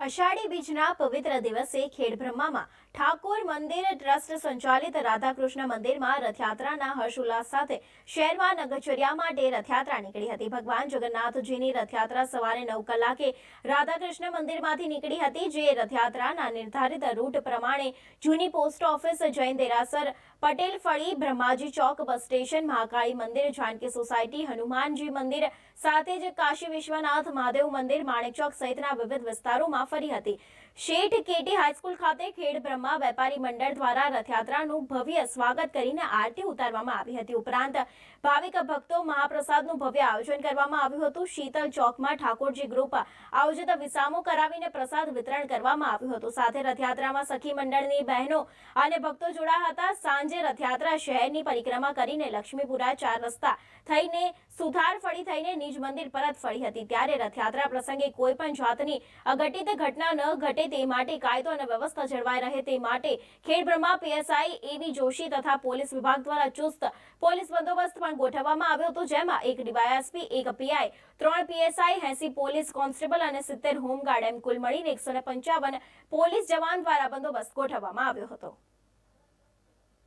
અષાઢી બીજના પવિત્ર દિવસે ખેડબ્રહ્મામાં ઠાકોર મંદિર ટ્રસ્ટ સંચાલિત રાધાકૃષ્ણ મંદિરમાં રથયાત્રાના હર્ષોલ્લાસ સાથે શહેરમાં નગરચર્યા માટે રથયાત્રા નીકળી હતી. ભગવાન જગન્નાથજીની રથયાત્રા સવારે નવ કલાકે રાધાકૃષ્ણ મંદિરમાંથી નીકળી હતી, જે રથયાત્રાના નિર્ધારિત રૂટ પ્રમાણે જૂની પોસ્ટ ઓફિસ જૈન દેરાસર, પટેલ ફળી, બ્રહ્માજી ચોક, બસ સ્ટેશન, મહાકાળી મંદિર, જાનકી સોસાયટી, હનુમાનજી મંદિર સાથે જ કાશી વિશ્વનાથ, મહાદેવ મંદિર માણેકચોક સહિતના વિવિધ વિસ્તારોમાં ફરી હતી. શેઠ કેટી હાઈસ્કૂલ ખાતે ખેડ બ્રહ્મા વેપારી મંડળ દ્વારા રથયાત્રાનું ભવ્ય સ્વાગત કરીને આરતી ઉતારવામાં આવી હતી. ઉપરાંત ભાવિક ભક્તો મહાપ્રસાદનું ભવ્ય આયોજન કરવામાં આવ્યું હતું. શીતલ ચોકમાં ઠાકોરજી ગ્રુપ આયોજિત વિસામો કરાવીને પ્રસાદ વિતરણ કરવામાં આવ્યું હતું. સાથે રથયાત્રામાં સખી મંડળની બહેનો અને ભક્તો જોડાયા હતા. સાંજે રથયાત્રા શહેરની પરિક્રમા કરીને લક્ષ્મીપુરા ચાર રસ્તા થઈને સુથાર ફળી થઈને નિજ મંદિર પરત ફળી હતી. ત્યારે રથયાત્રા પ્રસંગે કોઈ પણ જાતની અઘટિત ઘટના ન ઘટે તે માટે કાયદો અને વ્યવસ્થા જળવાઈ રહે તે માટે ખેડબ્રહ્મા પીએસઆઈ એવી જોશી તથા પોલીસ વિભાગ દ્વારા ચુસ્ત પોલીસ બંદોબસ્ત પણ ગોઠવવામાં આવ્યો હતો, જેમાં એક ડીવાયએસપી, એક પીઆઈ, ત્રણ પીએસઆઈ, એસી પોલીસ કોન્સ્ટેબલ અને સિત્તેર હોમગાર્ડ, એમ કુલ મળીને એકસો પોલીસ જવાન દ્વારા બંદોબસ્ત ગોઠવવામાં આવ્યો હતો.